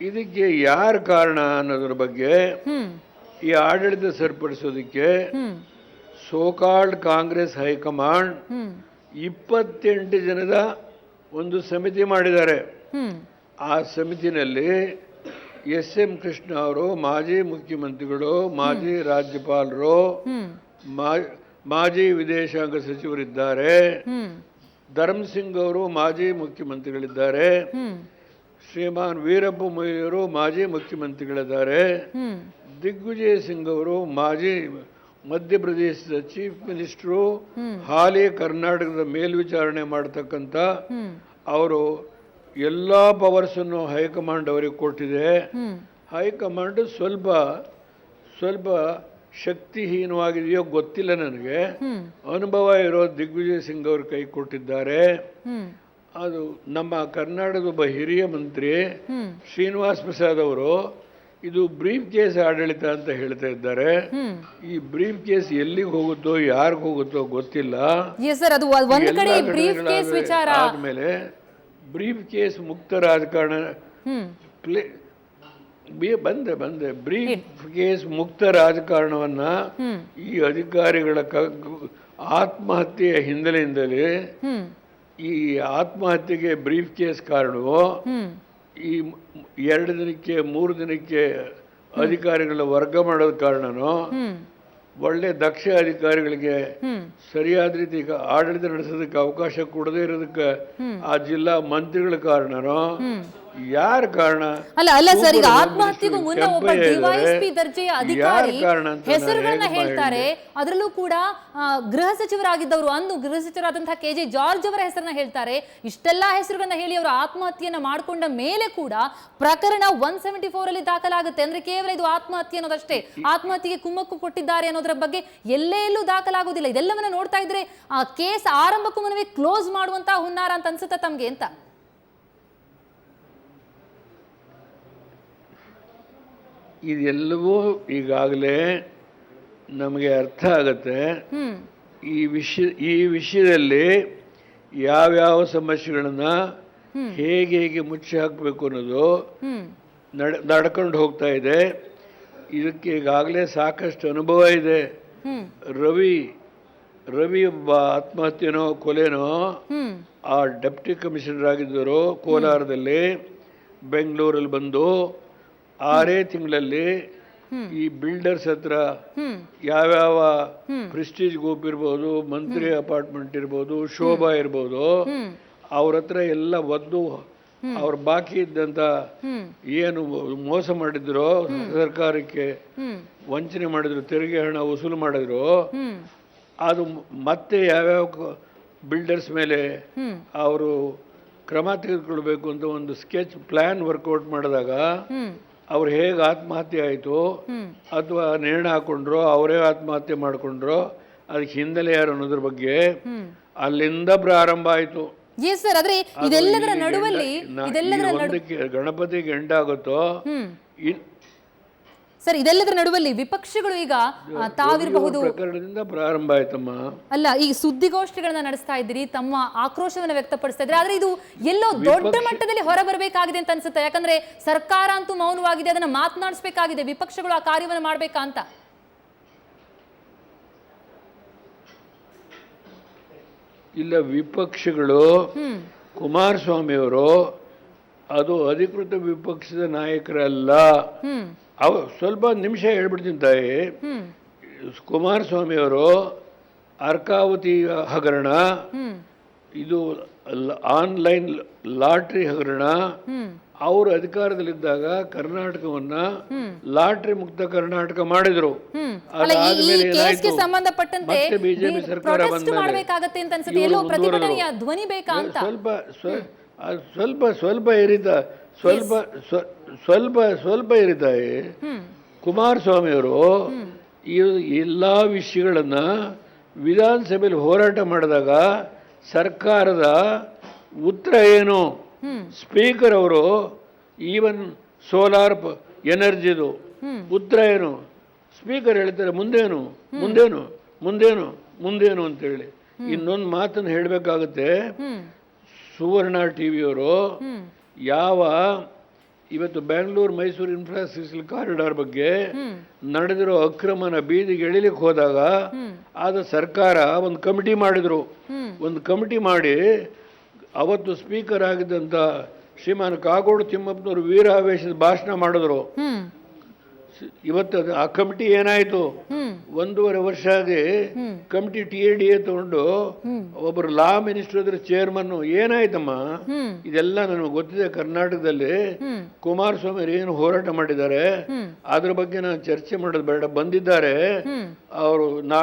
ಇದಕ್ಕೆ ಯಾರು ಕಾರಣ ಅನ್ನೋದ್ರ ಬಗ್ಗೆ ಈ ಆಡಳಿತ ಸರಿಪಡಿಸೋದಕ್ಕೆ ಸೋಕಾಲ್ಡ್ ಕಾಂಗ್ರೆಸ್ ಹೈಕಮಾಂಡ್ ಇಪ್ಪತ್ತೆಂಟು ಜನದ ಒಂದು ಸಮಿತಿ ಮಾಡಿದ್ದಾರೆ. ಆ ಸಮಿತಿನಲ್ಲಿ ಎಸ್ ಎಂ ಕೃಷ್ಣ ಅವರು ಮಾಜಿ ಮುಖ್ಯಮಂತ್ರಿಗಳು ಮಾಜಿ ರಾಜ್ಯಪಾಲರು ಮಾಜಿ ವಿದೇಶಾಂಗ ಸಚಿವರಿದ್ದಾರೆ. ಧರ್ಮ್ ಸಿಂಗ್ ಅವರು ಮಾಜಿ ಮುಖ್ಯಮಂತ್ರಿಗಳಿದ್ದಾರೆ. ಶ್ರೀಮಾನ್ ವೀರಪ್ಪ ಮೊಯ್ಲಿಯವರು ಮಾಜಿ ಮುಖ್ಯಮಂತ್ರಿಗಳಿದ್ದಾರೆ. ದಿಗ್ವಿಜಯ್ ಸಿಂಗ್ ಅವರು ಮಾಜಿ ಮಧ್ಯಪ್ರದೇಶದ ಚೀಫ್ ಮಿನಿಸ್ಟರು. ಹಾಲಿ ಕರ್ನಾಟಕದ ಮೇಲ್ವಿಚಾರಣೆ ಮಾಡತಕ್ಕಂಥ ಅವರು ಎಲ್ಲ ಪವರ್ಸನ್ನು ಹೈಕಮಾಂಡ್ ಅವರಿಗೆ ಕೊಟ್ಟಿದೆ. ಹೈಕಮಾಂಡ್ ಸ್ವಲ್ಪ ಸ್ವಲ್ಪ ಶಕ್ತಿಹೀನವಾಗಿದೆಯೋ ಗೊತ್ತಿಲ್ಲ ನನಗೆ. ಅನುಭವ ಇರೋ ದಿಗ್ವಿಜಯ್ ಸಿಂಗ್ ಅವರು ಕೈ ಕೊಟ್ಟಿದ್ದಾರೆ. ಅದು ನಮ್ಮ ಕರ್ನಾಟಕದ ಒಬ್ಬ ಹಿರಿಯ ಮಂತ್ರಿ ಶ್ರೀನಿವಾಸ್ ಪ್ರಸಾದ್ ಅವರು ಇದು ಬ್ರೀಫ್ ಕೇಸ್ ಆಡಳಿತ ಅಂತ ಹೇಳ್ತಾ ಇದ್ದಾರೆ. ಈ ಬ್ರೀಫ್ ಕೇಸ್ ಎಲ್ಲಿಗೆ ಹೋಗುತ್ತೋ ಯಾರಿಗೆ ಹೋಗುತ್ತೋ ಗೊತ್ತಿಲ್ಲ. ಆದ್ಮೇಲೆ ಬ್ರೀಫ್ ಕೇಸ್ ಮುಕ್ತ ರಾಜಕಾರಣ ಬಂದೆ ಬಂದೆ ಬ್ರೀಫ್ ಕೇಸ್ ಮುಕ್ತ ರಾಜಕಾರಣವನ್ನ ಈ ಅಧಿಕಾರಿಗಳ ಆತ್ಮಹತ್ಯೆಯ ಹಿನ್ನೆಲೆಯಿಂದಲೇ ಈ ಆತ್ಮಹತ್ಯೆಗೆ ಬ್ರೀಫ್ ಕೇಸ್ ಕಾರಣವು ಈ ಎರಡು ದಿನಕ್ಕೆ ಮೂರು ದಿನಕ್ಕೆ ಅಧಿಕಾರಿಗಳ ವರ್ಗ ಮಾಡೋದ ಕಾರಣನೋ ಒಳ್ಳೆ ದಕ್ಷ ಅಧಿಕಾರಿಗಳಿಗೆ ಸರಿಯಾದ ರೀತಿ ಆಡಳಿತ ನಡೆಸೋದಕ್ಕೆ ಅವಕಾಶ ಕೊಡದೇ ಇರೋದಕ್ಕೆ ಆ ಜಿಲ್ಲಾ ಮಂತ್ರಿಗಳ ಕಾರಣನೋ ಯಾರ ಕಾರಣ? ಅಲ್ಲ ಅಲ್ಲ ಸರ್ ಈಗ ಆತ್ಮಹತ್ಯೆಗೂ ಮುನ್ನ ಒಬ್ಬ ಡಿವೈಎಸ್ಪಿ ದರ್ಜೆಯ ಅಧಿಕಾರಿ ಹೆಸರುಗಳನ್ನ ಹೇಳ್ತಾರೆ. ಅದರಲ್ಲೂ ಕೂಡ ಗೃಹ ಸಚಿವರಾಗಿದ್ದವರು ಅಂದು ಗೃಹ ಸಚಿವರಾದಂತಹ ಕೆ ಜೆ ಜಾರ್ಜ್ ಅವರ ಹೆಸರನ್ನ ಹೇಳ್ತಾರೆ. ಇಷ್ಟೆಲ್ಲಾ ಹೆಸರುಗಳನ್ನ ಹೇಳಿ ಅವರು ಆತ್ಮಹತ್ಯೆಯನ್ನ ಮಾಡಿಕೊಂಡ ಮೇಲೆ ಕೂಡ ಪ್ರಕರಣ ಒನ್ ಸೆವೆಂಟಿ ಫೋರ್ ಅಲ್ಲಿ ದಾಖಲಾಗುತ್ತೆ. ಅಂದ್ರೆ ಕೇವಲ ಇದು ಆತ್ಮಹತ್ಯೆ ಅನ್ನೋದಷ್ಟೇ. ಆತ್ಮಹತ್ಯೆಗೆ ಕುಮ್ಮಕ್ಕು ಕೊಟ್ಟಿದ್ದಾರೆ ಅನ್ನೋದರ ಬಗ್ಗೆ ಎಲ್ಲೇ ಎಲ್ಲೂ ದಾಖಲಾಗುವುದಿಲ್ಲ. ಇದೆಲ್ಲವನ್ನ ನೋಡ್ತಾ ಇದ್ರೆ ಆ ಕೇಸ್ ಆರಂಭಕ್ಕೂ ಮುನ್ನವೇ ಕ್ಲೋಸ್ ಮಾಡುವಂತಹ ಹುನ್ನಾರ ಅಂತ ಅನ್ಸುತ್ತೆ ತಮ್ಗೆ ಅಂತ? ಇದೆಲ್ಲವೂ ಈಗಾಗಲೇ ನಮಗೆ ಅರ್ಥ ಆಗತ್ತೆ. ಈ ವಿಷಯ ಈ ವಿಷಯದಲ್ಲಿ ಯಾವ್ಯಾವ ಸಮಸ್ಯೆಗಳನ್ನ ಹೇಗೆ ಹೇಗೆ ಮುಚ್ಚಿ ಹಾಕಬೇಕು ಅನ್ನೋದು ನಡ್ ನಡ ನಡ್ಕೊಂಡು ಹೋಗ್ತಾ ಇದೆ. ಇದಕ್ಕೆ ಈಗಾಗಲೇ ಸಾಕಷ್ಟು ಅನುಭವ ಇದೆ. ರವಿ ರವಿ ಒಬ್ಬ ಆತ್ಮಹತ್ಯೆನೋ ಕೊಲೆನೋ ಆ ಡೆಪ್ಟಿ ಕಮಿಷನರ್ ಆಗಿದ್ದರು ಕೋಲಾರದಲ್ಲಿ ಬೆಂಗಳೂರಲ್ಲಿ ಬಂದು ಆರೇ ತಿಂಗಳಲ್ಲಿ ಈ ಬಿಲ್ಡರ್ಸ್ ಹತ್ರ ಯಾವ್ಯಾವ ಪ್ರೆಸ್ಟೀಜ್ ಗ್ರೂಪ್ ಇರ್ಬೋದು ಮಂತ್ರಿ ಅಪಾರ್ಟ್ಮೆಂಟ್ ಇರ್ಬೋದು ಶೋಭಾ ಇರ್ಬೋದು ಅವ್ರ ಹತ್ರ ಎಲ್ಲ ಒದ್ದು ಅವ್ರ ಬಾಕಿ ಇದ್ದಂತ ಏನು ಮೋಸ ಮಾಡಿದ್ರು ಸರ್ಕಾರಕ್ಕೆ ವಂಚನೆ ಮಾಡಿದ್ರು ತೆರಿಗೆ ಹಣ ವಸೂಲು ಮಾಡಿದ್ರು ಅದು ಮತ್ತೆ ಯಾವ್ಯಾವ ಬಿಲ್ಡರ್ಸ್ ಮೇಲೆ ಅವರು ಕ್ರಮ ತೆಗೆದುಕೊಳ್ಬೇಕು ಅಂತ ಒಂದು ಸ್ಕೆಚ್ ಪ್ಲಾನ್ ವರ್ಕೌಟ್ ಮಾಡಿದಾಗ ಅವ್ರು ಹೇಗೆ ಆತ್ಮಹತ್ಯೆ ಆಯಿತು ಅಥವಾ ನಿರ್ಣಯ ಹಾಕೊಂಡ್ರೋ ಅವರೇ ಆತ್ಮಹತ್ಯೆ ಮಾಡಿಕೊಂಡ್ರು ಅದಕ್ಕೆ ಹಿನ್ನೆಲೆ ಯಾರು ಅನ್ನೋದ್ರ ಬಗ್ಗೆ ಅಲ್ಲಿಂದ ಪ್ರಾರಂಭ ಆಯಿತು. ಇದೆಲ್ಲದರ ನಡುವಲ್ಲಿ ಗಣಪತಿಗೆ ಸರ್ ಇದೆಲ್ಲದರ ನಡುವಲ್ಲಿ ವಿಪಕ್ಷಗಳು ಈಗ ತಾವಿರಬಹುದು ಪ್ರಕರಣದಿಂದ ಪ್ರಾರಂಭ ಆಯ್ತಮ್ಮ. ಅಲ್ಲ ಈ ಸುದ್ದಿಗೋಷ್ಠಿಗಳನ್ನ ನಡೆಸ್ತಾ ಇದ್ದೀರಿ ತಮ್ಮ ಆಕ್ರೋಶವನ್ನ ವ್ಯಕ್ತಪಡಿಸ್ತಾ ಇದ್ರಿ ಆದ್ರೆ ಇದು ಎಲ್ಲೋ ದೊಡ್ಡ ಮಟ್ಟದಲ್ಲಿ ಹೊರ ಬರಬೇಕಾಗಿದೆ ಅಂತ ಅನ್ಸುತ್ತೆ. ಯಾಕಂದ್ರೆ ಸರ್ಕಾರ ಅಂತೂ ಮೌನವಾಗಿದೆ ಅದನ್ನ ಮಾತನಾಡಿಸಬೇಕಾಗಿದೆ. ವಿಪಕ್ಷಗಳು ಆ ಕಾರ್ಯವನ್ನು ಮಾಡ್ಬೇಕಾ ಅಂತ? ಇಲ್ಲ ವಿಪಕ್ಷಗಳು ಹ್ಮ್. ಕುಮಾರಸ್ವಾಮಿ ಅವರು ಅದು ಅಧಿಕೃತ ವಿಪಕ್ಷದ ನಾಯಕರಲ್ಲ. ಹ್ಮ್. ಅವ ಸ್ವಲ್ಪ ನಿಮಿಷ ಹೇಳ್ಬಿಡ್ತೀನಿ ತಾಯಿ. ಕುಮಾರಸ್ವಾಮಿಯವರು ಕುಮಾರಸ್ವಾಮಿ ಅವರು ಅರ್ಕಾವತಿ ಹಗರಣ ಇದು ಆನ್ಲೈನ್ ಲಾಟ್ರಿ ಹಗರಣ ಅವರು ಅಧಿಕಾರದಲ್ಲಿದ್ದಾಗ ಕರ್ನಾಟಕವನ್ನ ಲಾಟ್ರಿ ಮುಕ್ತ ಕರ್ನಾಟಕ ಮಾಡಿದ್ರು. ಸಂಬಂಧಪಟ್ಟಂತೆ ಬಿಜೆಪಿ ಸರ್ಕಾರ ಸ್ವಲ್ಪ ಸ್ವ- ಸ್ವಲ್ಪ ಸ್ವಲ್ಪ ಇರಿತ ಸ್ವಲ್ಪ ಸ್ವ- ಸ್ವಲ್ಪ ಸ್ವಲ್ಪ ಇರಿತಾಯಿ. ಕುಮಾರಸ್ವಾಮಿಯವರು ಈ ಎಲ್ಲ ವಿಷಯಗಳನ್ನು ವಿಧಾನಸಭೆಯಲ್ಲಿ ಹೋರಾಟ ಮಾಡಿದಾಗ ಸರ್ಕಾರದ ಉತ್ತರ ಏನು? ಸ್ಪೀಕರ್ ಅವರು ಈವನ್ ಸೋಲಾರ್ ಎನರ್ಜಿದು ಉತ್ತರ ಏನು? ಸ್ಪೀಕರ್ ಹೇಳ್ತಾರೆ ಮುಂದೇನು? ಮುಂದೇನು? ಮುಂದೇನು? ಮುಂದೇನು ಅಂತೇಳಿ. ಇನ್ನೊಂದು ಮಾತನ್ನು ಹೇಳಬೇಕಾಗುತ್ತೆ. ಸುವರ್ಣ ಟಿ ವಿಯವರು ಹ್ಮ್. ಯಾವ ಇವತ್ತು ಬೆಂಗಳೂರು ಮೈಸೂರು ಇನ್ಫ್ರಾಸ್ಟ್ರಕ್ಚರ್ ಕಾರಿಡಾರ್ ಬಗ್ಗೆ ನಡೆದಿರೋ ಅಕ್ರಮನ ಬೀದಿಗೆ ಎಳಿಲಿಕ್ಕೆ ಹೋದಾಗ ಆದ ಸರ್ಕಾರ ಒಂದು ಕಮಿಟಿ ಮಾಡಿದ್ರು. ಒಂದು ಕಮಿಟಿ ಮಾಡಿ ಅವತ್ತು ಸ್ಪೀಕರ್ ಆಗಿದ್ದಂಥ ಶ್ರೀಮಾನ್ ಕಾಗೋಡು ತಿಮ್ಮಪ್ಪನವರು ವೀರಾವೇಶದ ಭಾಷಣ ಮಾಡಿದ್ರು. ಇವತ್ತು ಅದು ಆ ಕಮಿಟಿ ಏನಾಯ್ತು? ಒಂದೂವರೆ ವರ್ಷ ಆಗಿ committee T A D A ತಗೊಂಡು ಒಬ್ಬರು ಲಾ ಮಿನಿಸ್ಟರ್ ಅದ್ರ ಚೇರ್ಮನ್ ಏನಾಯ್ತಮ್ಮ? ಇದೆಲ್ಲ ನನಗೆ ಗೊತ್ತಿದೆ ಕರ್ನಾಟಕದಲ್ಲಿ. ಕುಮಾರಸ್ವಾಮಿ ಏನು ಹೋರಾಟ ಮಾಡಿದ್ದಾರೆ. ಅದ್ರ ಬಗ್ಗೆ ನಾನು ಚರ್ಚೆ ಮಾಡೋದು ಬೇಡ. ಬಂದಿದ್ದಾರೆ. ಅವರು ನಾ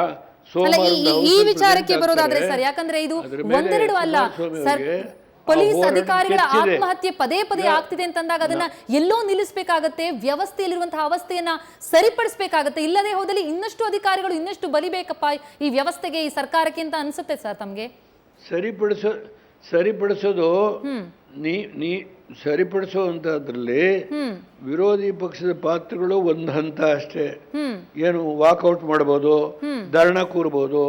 ಸೋಮವಾರ ಈ- ವಿಚಾರಕ್ಕೆ ಬರೋದಾದ್ರೆ ಸರ್ ಯಾಕಂದ್ರೆ ಇದು ಒಂದೆರಡು ಅಲ್ಲ. ಪೊಲೀಸ್ ಅಧಿಕಾರಿಗಳ ಆತ್ಮಹತ್ಯೆ ಪದೇ ಪದೇ ಆಗ್ತಿದೆ ಅಂತಂದಾಗ ಅದನ್ನ ಎಲ್ಲೋ ನಿಲ್ಲಿಸಬೇಕಾಗತ್ತೆ ವ್ಯವಸ್ಥೆಯಲ್ಲಿರುವಂತಹ ಅವಸ್ಥೆಯನ್ನ ಸರಿಪಡಿಸಬೇಕಾಗತ್ತೆ. ಇಲ್ಲದೆ ಹೋದಲ್ಲಿ ಇನ್ನಷ್ಟು ಅಧಿಕಾರಿಗಳು ಇನ್ನಷ್ಟು ಬಲಿಬೇಕಪ್ಪ ಈ ವ್ಯವಸ್ಥೆಗೆ ಈ ಸರ್ಕಾರಕ್ಕೆ ಅಂತ ಅನ್ಸುತ್ತೆ ಸರ್ ತಮ್ಗೆ? ಸರಿಪಡಿಸೋ ಸರಿಪಡಿಸೋದು ನೀ ನೀ ಸರಿಪಡಿಸೋ ಅಂಥದ್ರಲ್ಲಿ ವಿರೋಧಿ ಪಕ್ಷದ ಪಾತ್ರಗಳು ಒಂದು ಹಂತ ಅಷ್ಟೇ. ಏನು ವಾಕೌಟ್ ಮಾಡ್ಬೋದು ಧರಣ ಕೂರ್ಬೋದು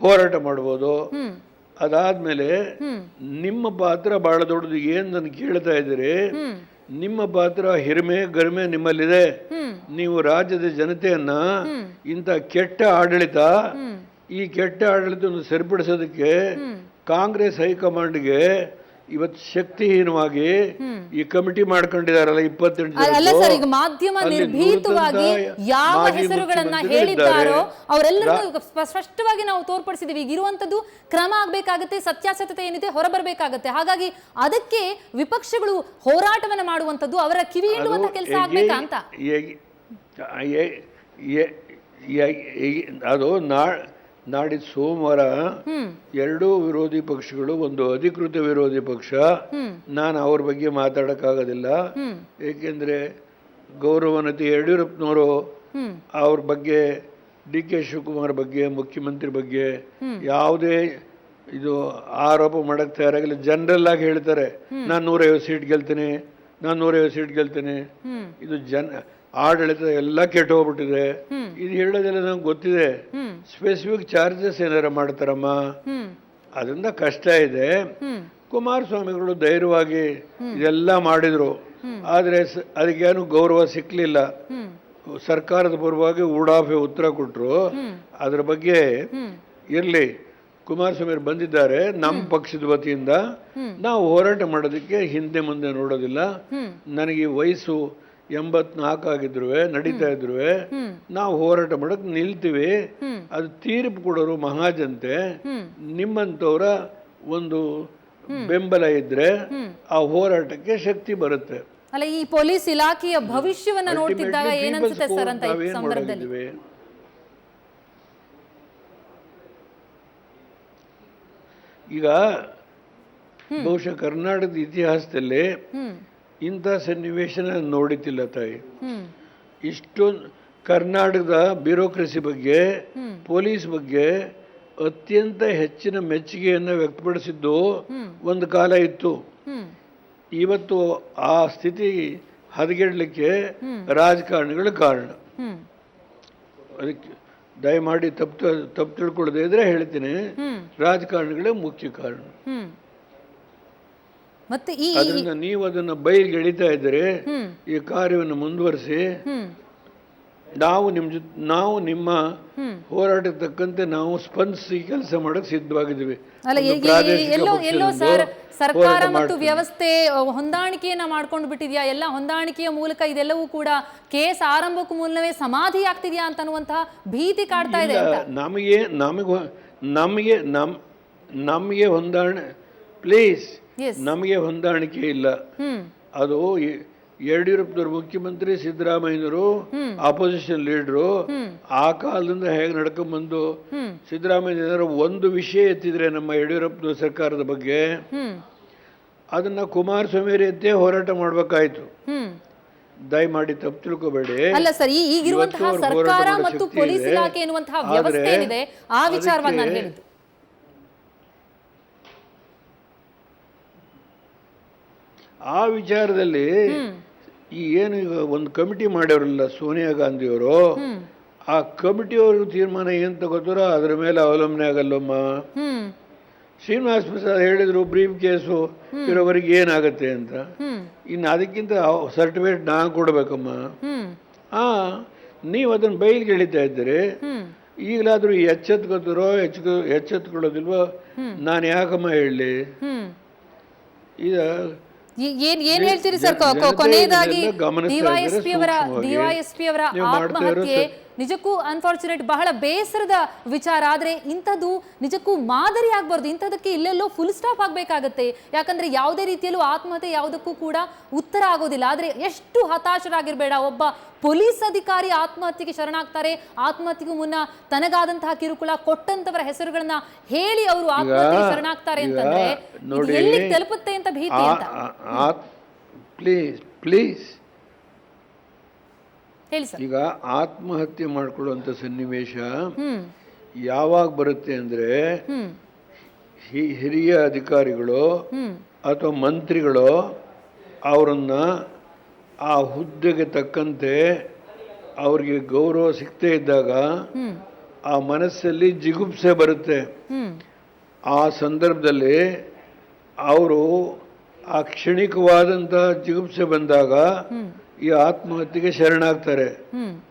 ಹೋರಾಟ ಮಾಡ್ಬೋದು. ಹ್ಮ್. ಅದಾದ್ಮೇಲೆ ನಿಮ್ಮ ಪಾತ್ರ ಬಹಳ ದೊಡ್ಡದು ಏನ್ ನನ್ ಕೇಳ್ತಾ ಇದ್ದೀರಿ? ನಿಮ್ಮ ಪಾತ್ರ ಹಿರಿಮೆ ಗರಿಮೆ ನಿಮ್ಮಲ್ಲಿದೆ. ನೀವು ರಾಜ್ಯದ ಜನತೆಯನ್ನ ಇಂಥ ಕೆಟ್ಟ ಆಡಳಿತ ಈ ಕೆಟ್ಟ ಆಡಳಿತವನ್ನು ಸರಿಪಡಿಸೋದಕ್ಕೆ ಕಾಂಗ್ರೆಸ್ ಹೈಕಮಾಂಡ್ಗೆ ಇವತ್ತು ಶಕ್ತಿಹೀನವಾಗಿ ಈ ಕಮಿಟಿ ಮಾಡ್ಕೊಂಡಿದಾರಲ್ಲ ಇಪ್ಪತ್ತೆಂಟು ಅಲ್ಲ ಸರ್ ಈಗ ಮಾಧ್ಯಮ ನಿರ್ಭೀತವಾಗಿ ಯಾವ ಹೆಸರುಗಳನ್ನ ಹೇಳಿದ್ದಾರೋ ಅವರೆಲ್ಲರೂ ಸ್ಪಷ್ಟವಾಗಿ ನಾವು ತೋರ್ಪಡಿಸಿದೀವಿ. ಈಗ ಇರುವಂತದ್ದು ಕ್ರಮ ಆಗ್ಬೇಕಾಗತ್ತೆ ಸತ್ಯಾಸತ್ಯತೆ ಏನಿದೆ ಹೊರಬರ್ಬೇಕಾಗತ್ತೆ. ಹಾಗಾಗಿ ಅದಕ್ಕೆ ವಿಪಕ್ಷಗಳು ಹೋರಾಟವನ್ನ ಮಾಡುವಂತದ್ದು ಅವರ ಕಿವಿ ಹೇಳುವಂತ ಕೆಲಸ ಆಗ್ಬೇಕಾ ಅಂತ? ಅದು ನಾ ನಾಡಿದ್ದು ಸೋಮವಾರ ಎರಡೂ ವಿರೋಧಿ ಪಕ್ಷಗಳು ಒಂದು ಅಧಿಕೃತ ವಿರೋಧಿ ಪಕ್ಷ ನಾನು ಅವ್ರ ಬಗ್ಗೆ ಮಾತಾಡೋಕ್ಕಾಗೋದಿಲ್ಲ. ಏಕೆಂದ್ರೆ ಗೌರವನತಿ ಯಡಿಯೂರಪ್ಪನವರು ಅವ್ರ ಬಗ್ಗೆ ಡಿ ಕೆ ಶಿವಕುಮಾರ್ ಬಗ್ಗೆ ಮುಖ್ಯಮಂತ್ರಿ ಬಗ್ಗೆ ಯಾವುದೇ ಇದು ಆರೋಪ ಮಾಡಕ್ಕೆ ತಯಾರಾಗಿಲ್ಲ. ಜನರಲ್ ಆಗಿ ಹೇಳ್ತಾರೆ ನಾನು ನೂರೈವತ್ತು ಸೀಟ್ ಗೆಲ್ತೀನಿ ನಾನು ನೂರೈವತ್ತು ಸೀಟ್ ಗೆಲ್ತೀನಿ. ಇದು ಜನ ಆಡಳಿತ ಎಲ್ಲ ಕೆಟ್ಟು ಹೋಗ್ಬಿಟ್ಟಿದೆ ಇದು ಹೇಳೋದೆಲ್ಲ ನಂಗೆ ಗೊತ್ತಿದೆ. ಸ್ಪೆಸಿಫಿಕ್ ಚಾರ್ಜಸ್ ಏನಾರ ಮಾಡ್ತಾರಮ್ಮ? ಅದರಿಂದ ಕಷ್ಟ ಇದೆ. ಕುಮಾರಸ್ವಾಮಿಗಳು ಧೈರ್ಯವಾಗಿ ಇದೆಲ್ಲ ಮಾಡಿದ್ರು. ಆದರೆ ಅದಕ್ಕೇನು ಗೌರವ ಸಿಕ್ಕಲಿಲ್ಲ ಸರ್ಕಾರದ ಪರವಾಗಿ ಉಡಾಫೆ ಉತ್ತರ ಕೊಟ್ಟರು ಅದ್ರ ಬಗ್ಗೆ ಇರಲಿ. ಕುಮಾರಸ್ವಾಮಿ ಬಂದಿದ್ದಾರೆ. ನಮ್ಮ ಪಕ್ಷದ ವತಿಯಿಂದ ನಾವು ಹೋರಾಟ ಮಾಡೋದಕ್ಕೆ ಹಿಂದೆ ಮುಂದೆ ನೋಡೋದಿಲ್ಲ. ನನಗೆ ವಯಸ್ಸು ಎಂಬತ್ನಾಲ್ಕು ಆಗಿದ್ರು ನಡೀತಾ ಇದ್ರು ನಾವು ಹೋರಾಟ ಮಾಡಕ್ ನಿಲ್ತೀವಿ. ಅದು ತೀರ್ಪು ಕೊಡೋರು ಮಹಾಜನತೆ. ನಿಮ್ಮಂಥವ್ರ ಒಂದು ಬೆಂಬಲ ಇದ್ರೆ ಆ ಹೋರಾಟಕ್ಕೆ ಶಕ್ತಿ ಬರುತ್ತೆ. ಅಲ್ಲ ಈ ಪೊಲೀಸ್ ಇಲಾಖೆಯ ಭವಿಷ್ಯವನ್ನ ನೋಡ್ತಿದ್ದಾಗ ಏನನ್ಸುತ್ತೆ ಸರ್ ಅಂತ ಈ ಸಂದರ್ಭದಲ್ಲಿ? ಈಗ ಬಹುಶಃ ಕರ್ನಾಟಕದ ಇತಿಹಾಸದಲ್ಲಿ ಇಂಥ ಸನ್ನಿವೇಶನ ನೋಡಿತಿಲ್ಲ ತಾಯಿ. ಇಷ್ಟು ಇಷ್ಟೊಂದು ಕರ್ನಾಟಕದ ಬ್ಯೂರೋಕ್ರಸಿ ಬಗ್ಗೆ ಪೊಲೀಸ್ ಬಗ್ಗೆ ಅತ್ಯಂತ ಹೆಚ್ಚಿನ ಮೆಚ್ಚುಗೆಯನ್ನು ವ್ಯಕ್ತಪಡಿಸಿದ್ದು ಒಂದು ಕಾಲ ಇತ್ತು. ಇವತ್ತು ಆ ಸ್ಥಿತಿ ಹದಗೆಡಲಿಕ್ಕೆ ರಾಜಕಾರಣಿಗಳ ಕಾರಣ. ಅದಕ್ಕೆ ದಯಮಾಡಿ ತಪ್ಪು ತಪ್ಪು ತಿಳ್ಕೊಳ್ಳದೆ ಇದ್ರೆ ಹೇಳ್ತೀನಿ. ರಾಜಕಾರಣಿಗಳೇ ಮುಖ್ಯ ಕಾರಣ. ಮತ್ತೆ ಈ ಅದರಿಂದ ನೀವು ಅದನ್ನು ಬಯಲಿಗೆ ಎಳಿತಾ ಇದ್ದರೆ ಈ ಕಾರ್ಯವನ್ನು ಮುಂದುವರಿಸಿ ನಾವು ನಿಮ್ಮ ಜೊತೆ ನಾವು ನಿಮ್ಮ ಹೋರಾಟ ಹೋರಾಟಕ್ಕೆ ತಕ್ಕಂತೆ ನಾವು ಸ್ಪಂದಿಸಿ ಕೆಲಸ ಮಾಡಕ್ಕೆ ಸಿದ್ಧವಾಗಿದ್ದೀವಿ. ಸರ್ಕಾರ ಮತ್ತು ವ್ಯವಸ್ಥೆ ಹೊಂದಾಣಿಕೆಯನ್ನ ಮಾಡ್ಕೊಂಡು ಬಿಟ್ಟಿದ್ಯಾ? ಎಲ್ಲ ಹೊಂದಾಣಿಕೆಯ ಮೂಲಕ ಇದೆಲ್ಲವೂ ಕೂಡ ಕೇಸ್ ಆರಂಭಕ್ಕೂ ಮೂಲವೇ ಸಮಾಧಿ ಆಗ್ತಿದ್ಯಾ ಅಂತ ಅನ್ನುವಂತಹ ಭೀತಿ ಕಾಡ್ತಾ ಇದೆ ನಮಗೆ ನಮಗೆ ನಮಗೆ ನಮ್ ನಮಗೆ ಹೊಂದಾಣೆ ಪ್ಲೀಸ್ ನಮಗೆ ಹೊಂದಾಣಿಕೆ ಇಲ್ಲ. ಅದು ಯಡಿಯೂರಪ್ಪನವರು ಮುಖ್ಯಮಂತ್ರಿ ಸಿದ್ದರಾಮಯ್ಯನವರು ಆಪೋಸಿಷನ್ ಲೀಡರು ಆ ಕಾಲದಿಂದ ಹೇಗೆ ನಡ್ಕೊಂಡ್ಬಂದು ಬಂದು ಸಿದ್ದರಾಮಯ್ಯ ಒಂದು ವಿಷಯ ಎತ್ತಿದ್ರೆ ನಮ್ಮ ಯಡಿಯೂರಪ್ಪನ ಸರ್ಕಾರದ ಬಗ್ಗೆ ಅದನ್ನ ಕುಮಾರಸ್ವಾಮಿ ಎತ್ತೇ ಹೋರಾಟ ಮಾಡಬೇಕಾಯ್ತು. ದಯಮಾಡಿ ತಪ್ಪು ತಿಳ್ಕೋಬೇಡಿ. ಅಲ್ಲ ಸರ್ ಈಗಿರುವಂತಹ ಸರ್ಕಾರ ಮತ್ತು ಪೊಲೀಸ್ ಇಲಾಖೆ ಎನ್ನುವಂತಹ ವ್ಯವಸ್ಥೆ ಏನಿದೆ ಆ ವಿಚಾರವಾಗಿ ನಾನು ಹೇಳಿದ್ದು. ಆ ವಿಚಾರದಲ್ಲಿ ಈ ಏನು ಈಗ ಒಂದು ಕಮಿಟಿ ಮಾಡ್ಯಾರಲ್ಲ ಸೋನಿಯಾ ಗಾಂಧಿಯವರು ಆ ಕಮಿಟಿಯವರು ತೀರ್ಮಾನ ಏನು ತಗೋತಾರೋ ಅದರ ಮೇಲೆ ಅವಲಂಬನೆ ಆಗಲ್ಲಮ್ಮ. ಶ್ರೀನಿವಾಸ ಪ್ರಸಾದ್ ಹೇಳಿದ್ರು ಬ್ರೀಫ್ ಕೇಸು ಇರೋವರೆಗೆ ಏನಾಗುತ್ತೆ ಅಂತ. ಇನ್ನು ಅದಕ್ಕಿಂತ ಸರ್ಟಿಫಿಕೇಟ್ ನಾ ಕೊಡ್ಬೇಕಮ್ಮ. ಆ ನೀವು ಅದನ್ನು ಬೈಲ್ಗೆ ಎಳಿತಾ ಇದ್ದೀರಿ. ಈಗಲಾದ್ರೂ ಎಚ್ಚೆತ್ಕೋತಾರೋ ಎಚ್ಚ ಎಚ್ಚೆತ್ಕೊಳ್ಳೋದಿಲ್ವೋ ನಾನು ಯಾಕಮ್ಮ ಹೇಳಿ ಈಗ ಏನ್ ಏನ್ ಹೇಳ್ತೀರಿ ಸರ್ ಕೊನೆಯದಾಗಿ ಡಿವೈಎಸ್ಪಿ ಅವರ. ಡಿವೈಎಸ್ಪಿ ಅವರ ಆತ್ಮಹತ್ಯೆ ನಿಜಕ್ಕೂ ಅನ್ಫಾರ್ಚುನೇಟ್ ಬಹಳ ಬೇಸರದ ವಿಚಾರ. ಆದರೆ ಇಂಥದ್ದು ನಿಜಕ್ಕೂ ಮಾದರಿ ಆಗ್ಬಾರ್ದು. ಇಂಥದಕ್ಕೆ ಇಲ್ಲೆಲ್ಲೋ ಫುಲ್ ಸ್ಟಾಪ್ ಆಗಬೇಕಾಗತ್ತೆ. ಯಾಕಂದ್ರೆ ಯಾವುದೇ ರೀತಿಯಲ್ಲೂ ಆತ್ಮಹತ್ಯೆ ಯಾವುದಕ್ಕೂ ಕೂಡ ಉತ್ತರ ಆಗೋದಿಲ್ಲ. ಆದರೆ ಎಷ್ಟು ಹತಾಶರಾಗಿರಬೇಡ. ಒಬ್ಬ ಪೊಲೀಸ್ ಅಧಿಕಾರಿ ಆತ್ಮಹತ್ಯೆಗೆ ಶರಣಾಗ್ತಾರೆ. ಆತ್ಮಹತ್ಯೆಗೂ ಮುನ್ನ ತನಗಾದಂತಹ ಕಿರುಕುಳ ಕೊಟ್ಟಂತವರ ಹೆಸರುಗಳನ್ನ ಹೇಳಿ ಅವರು ಆತ್ಮಹತ್ಯೆಗೆ ಶರಣಾಗ್ತಾರೆ ಅಂತಂದ್ರೆ ಎಲ್ಲಿ ತಲುಪುತ್ತೆ ಅಂತ ಭೀತಿ ಅಂತ. ಪ್ಲೀಸ್ ಪ್ಲೀಸ್ ಹೇಳಿ ಸರ್. ಈಗ ಆತ್ಮಹತ್ಯೆ ಮಾಡ್ಕೊಳ್ಳುವಂಥ ಸನ್ನಿವೇಶ ಯಾವಾಗ ಬರುತ್ತೆ ಅಂದ್ರೆ ಹಿರಿಯ ಅಧಿಕಾರಿಗಳು ಅಥವಾ ಮಂತ್ರಿಗಳು ಅವರನ್ನ ಆ ಹುದ್ದೆಗೆ ತಕ್ಕಂತೆ ಅವ್ರಿಗೆ ಗೌರವ ಸಿಗ್ತೇ ಇದ್ದಾಗ ಆ ಮನಸ್ಸಲ್ಲಿ ಜಿಗುಪ್ಸೆ ಬರುತ್ತೆ. ಆ ಸಂದರ್ಭದಲ್ಲಿ ಅವರು ಆ ಕ್ಷಣಿಕವಾದಂತಹ ಜಿಗುಪ್ಸೆ ಬಂದಾಗ ಈ ಆತ್ಮಹತ್ಯೆಗೆ ಶರಣಾಗ್ತಾರೆ.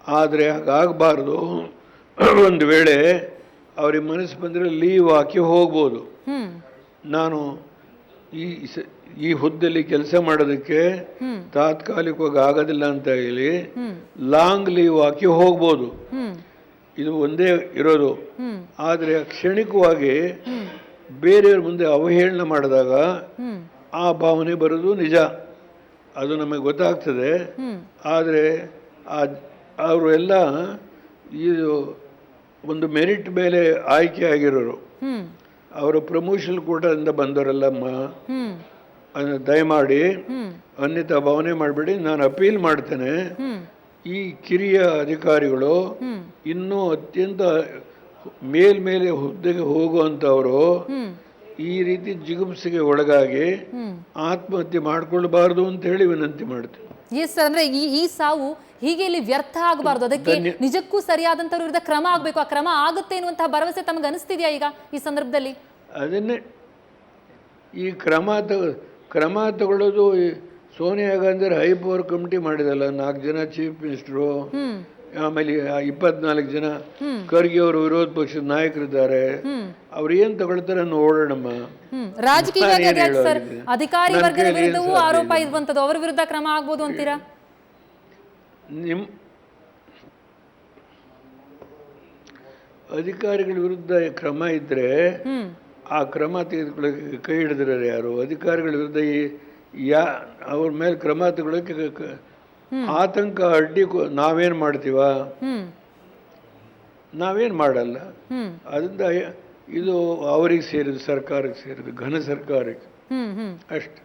ಆದರೆ ಹಾಗಾಗಬಾರ್ದು. ಒಂದು ವೇಳೆ ಅವ್ರಿಗೆ ಮನಸ್ಸು ಬಂದರೆ ಲೀವ್ ಹಾಕಿ ಹೋಗ್ಬೋದು. ನಾನು ಈ ಈ ಹುದ್ದಲ್ಲಿ ಕೆಲಸ ಮಾಡೋದಕ್ಕೆ. ತಾತ್ಕಾಲಿಕವಾಗಿ ಆಗೋದಿಲ್ಲ ಅಂತ ಹೇಳಿ ಲಾಂಗ್ ಲೀವ್ ಹಾಕಿ ಹೋಗ್ಬೋದು. ಇದು ಒಂದೇ ಇರೋದು. ಆದರೆ ಕ್ಷಣಿಕವಾಗಿ ಬೇರೆಯವ್ರ ಮುಂದೆ ಅವಹೇಳನ ಮಾಡಿದಾಗ ಆ ಭಾವನೆ ಬರೋದು ನಿಜ. ಅದು ನಮಗೆ ಗೊತ್ತಾಗ್ತದೆ. ಆದರೆ ಆ ಅವರು ಎಲ್ಲ ಇದು ಒಂದು ಮೆರಿಟ್ ಮೇಲೆ ಆಯ್ಕೆ ಆಗಿರೋರು. ಅವರು ಪ್ರಮೋಷನ್ ಕೂಟದಿಂದ ಬಂದವರಲ್ಲಮ್ಮ. ದಯಮಾಡಿ ಅನ್ನಿತ ಅನ್ಯತಾ ಭಾವನೆ ಮಾಡಬೇಡಿ ನಾನು ಅಪೀಲ್ ಮಾಡ್ತೇನೆ. ಈ ಕಿರಿಯ ಅಧಿಕಾರಿಗಳು ಇನ್ನೂ ಅತ್ಯಂತ ಮೇಲ್ಮೇಲೆ ಹುದ್ದೆಗೆ ಹೋಗುವಂಥವರು ಈ ರೀತಿ ಜಿಗುಪ್ಸೆಗೆ ಒಳಗಾಗಿ ಆತ್ಮಹತ್ಯೆ ಮಾಡ್ಕೊಳ್ಬಾರ್ದು ಅಂತ ಹೇಳಿ ವಿನಂತಿ ಮಾಡ್ತೀನಿ. ಎಸ್ ಸರ್ ಅಂದ್ರೆ ಈ ಈ ಸಾವು ಹೀಗೆ ಇಲ್ಲಿ ವ್ಯರ್ಥ ಆಗಬಾರ್ದು. ಅದಕ್ಕೆ ನಿಜಕ್ಕೂ ಸರಿಯಾದಂತ ವಿರುದ್ಧ ಕ್ರಮ ಆಗ್ಬೇಕು. ಆ ಕ್ರಮ ಆಗುತ್ತೆ ಅನ್ನುವಂತಹ ಭರವಸೆ ತಮಗೆ ಅನಿಸ್ತಿದೆಯಾ ಈಗ ಈ ಸಂದರ್ಭದಲ್ಲಿ? ಅದನ್ನೇ ಈ ಕ್ರಮ ತಗ ಕ್ರಮ ತಗೊಳ್ಳೋದು Sonia Gandhi high power committee ಮಾಡಿದಲ್ಲ ನಾಲ್ಕು ಜನ ಚೀಫ್ ಮಿನಿಸ್ಟ್ರು ಆಮೇಲೆ ಇಪ್ಪತ್ನಾಲ್ಕು ಜನ ಖರ್ಗೆ ಅವರು ವಿರೋಧ ಪಕ್ಷದ ನಾಯಕರಿದ್ದಾರೆ. ಅವ್ರು ಏನ್ ತಗೊಳ್ತಾರೆ ನೋಡೋಣಮ್ಮ ಸರ್ ಅಧಿಕಾರಿ ವರ್ಗದ ವಿರುದ್ಧವೂ ಆರೋಪ. ಇರುವಂತದ್ದು ಅವರ ವಿರುದ್ಧ ಕ್ರಮ ಆಗ್ಬೋದು ಅಂತೀರಾ? ನಿಮ್ ಅಧಿಕಾರಿಗಳ ವಿರುದ್ಧ ಕ್ರಮ ಇದ್ರೆ ಆ ಕ್ರಮ ತೆಗೆದುಕೊಳ್ಳೋಕೆ ಕೈ ಹಿಡಿದ್ರೆ ಯಾರು? ಅಧಿಕಾರಿಗಳ ವಿರುದ್ಧ ಯಾ ಅವ್ರ ಮೇಲೆ ಕ್ರಮ ತಗೊಳ್ಳೋಕೆ ಆತಂಕ ಅಡ್ಡಿ ನಾವೇನ್ ಮಾಡ್ತೀವ? ನಾವೇನ್ ಮಾಡಲ್ಲ. ಅದರಿಂದ ಇದು ಅವರಿಗೆ ಸೇರಿದ ಸರ್ಕಾರಕ್ಕೆ ಸೇರಿದ ಘನ ಸರ್ಕಾರಕ್ಕೆ. ಅಷ್ಟೆ.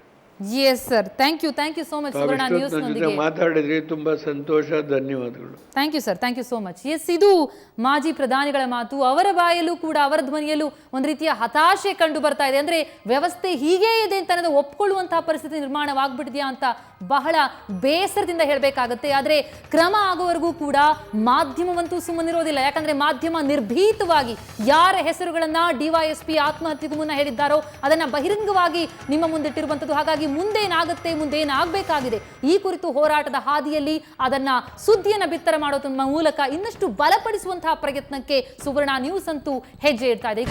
Yes sir thank you thank you so much Suvarna news ಮಾತಾಡಿದ್ರಿ ತುಂಬಾ ಸಂತೋಷ ಧನ್ಯವಾದಗಳು. Thank you sir thank you so much yes ಇದು ಮಾಜಿ ಪ್ರಧಾನಿಗಳ ಮಾತು. ಅವರ ಬಾಯಲ್ಲೂ ಕೂಡ ಅವರ ಧ್ವನಿಯಲ್ಲೂ ಒಂದು ರೀತಿಯ ಹತಾಶೆ ಕಂಡು ಬರ್ತಾ ಇದೆ. ಅಂದ್ರೆ ವ್ಯವಸ್ಥೆ ಹೀಗೇ ಇದೆ ಅಂತ ಒಪ್ಕೊಳ್ಳುವಂತಹ ಪರಿಸ್ಥಿತಿ ನಿರ್ಮಾಣವಾಗ್ಬಿಟ್ಟಿದೆಯಾ ಅಂತ ಬಹಳ ಬೇಸರದಿಂದ ಹೇಳಬೇಕಾಗತ್ತೆ. ಆದರೆ ಕ್ರಮ ಆಗುವವರೆಗೂ ಕೂಡ ಮಾಧ್ಯಮವಂತೂ ಸುಮ್ಮನಿರೋದಿಲ್ಲ. ಯಾಕಂದ್ರೆ ಮಾಧ್ಯಮ ನಿರ್ಭೀತವಾಗಿ ಯಾರ ಹೆಸರುಗಳನ್ನ ಡಿವೈಎಸ್ಪಿ ಆತ್ಮಹತ್ಯೆಗೂ ಮುನ್ನ ಹೇಳಿದ್ದಾರೋ ಅದನ್ನ ಬಹಿರಂಗವಾಗಿ ನಿಮ್ಮ ಮುಂದಿಟ್ಟಿರುವಂಥದ್ದು. ಹಾಗಾಗಿ ಮುಂದೇನಾಗುತ್ತೆ, ಮುಂದೇನಾಗಬೇಕಾಗಿದೆ ಈ ಕುರಿತು ಹೋರಾಟದ ಹಾದಿಯಲ್ಲಿ ಅದನ್ನ ಸುದ್ದಿಯನ್ನು ಬಿತ್ತರ ಮಾಡೋದ್ರ ಮೂಲಕ ಇನ್ನಷ್ಟು ಬಲಪಡಿಸುವಂತಹ ಪ್ರಯತ್ನಕ್ಕೆ ಸುವರ್ಣ ನ್ಯೂಸ್ ಅಂತೂ ಹೆಜ್ಜೆ ಇಡ್ತಾ ಇದೆ.